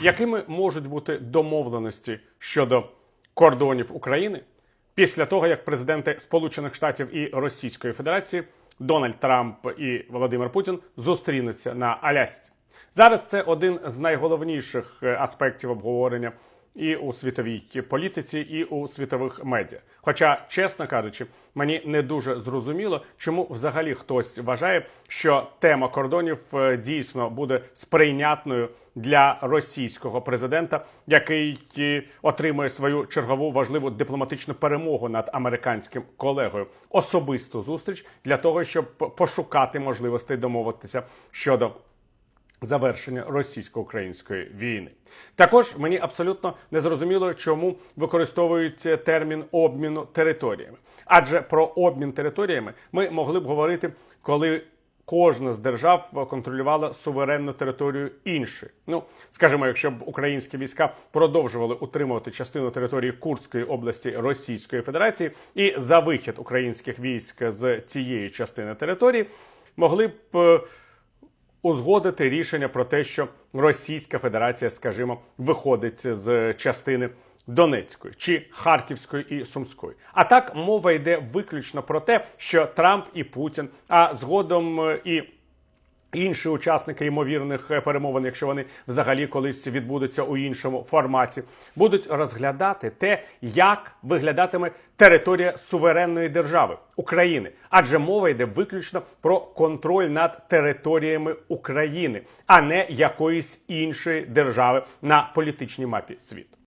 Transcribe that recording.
Якими можуть бути домовленості щодо кордонів України після того, як президенти Сполучених Штатів і Російської Федерації Дональд Трамп і Володимир Путін зустрінуться на Алясці? Зараз це один з найголовніших е, аспектів обговорення і у світовій політиці, і у світових медіа. Хоча, чесно кажучи, мені не дуже зрозуміло, чому взагалі хтось вважає, що тема кордонів е, дійсно буде сприйнятною для російського президента, який е, отримує свою чергову важливу дипломатичну перемогу над американським колегою. Особисту зустріч для того, щоб пошукати можливостей домовитися щодо завершення російсько-української війни. Також мені абсолютно не зрозуміло, чому використовується термін обміну територіями. Адже про обмін територіями ми могли б говорити, коли кожна з держав контролювала суверенну територію іншої. Ну, скажімо, якщо б українські війська продовжували утримувати частину території Курської області Російської Федерації, і за вихід українських військ з цієї частини території могли б. Узгодити рішення про те, що Російська Федерація, скажімо, виходить з частини Донецької чи Харківської і Сумської. А так мова йде виключно про те, що Трамп і Путін, а згодом е, і Інші учасники ймовірних е, перемовин, якщо вони взагалі колись відбудуться у іншому форматі, будуть розглядати те, як виглядатиме територія суверенної держави України, адже мова йде виключно про контроль над територіями України, а не якоїсь іншої держави на політичній мапі світу.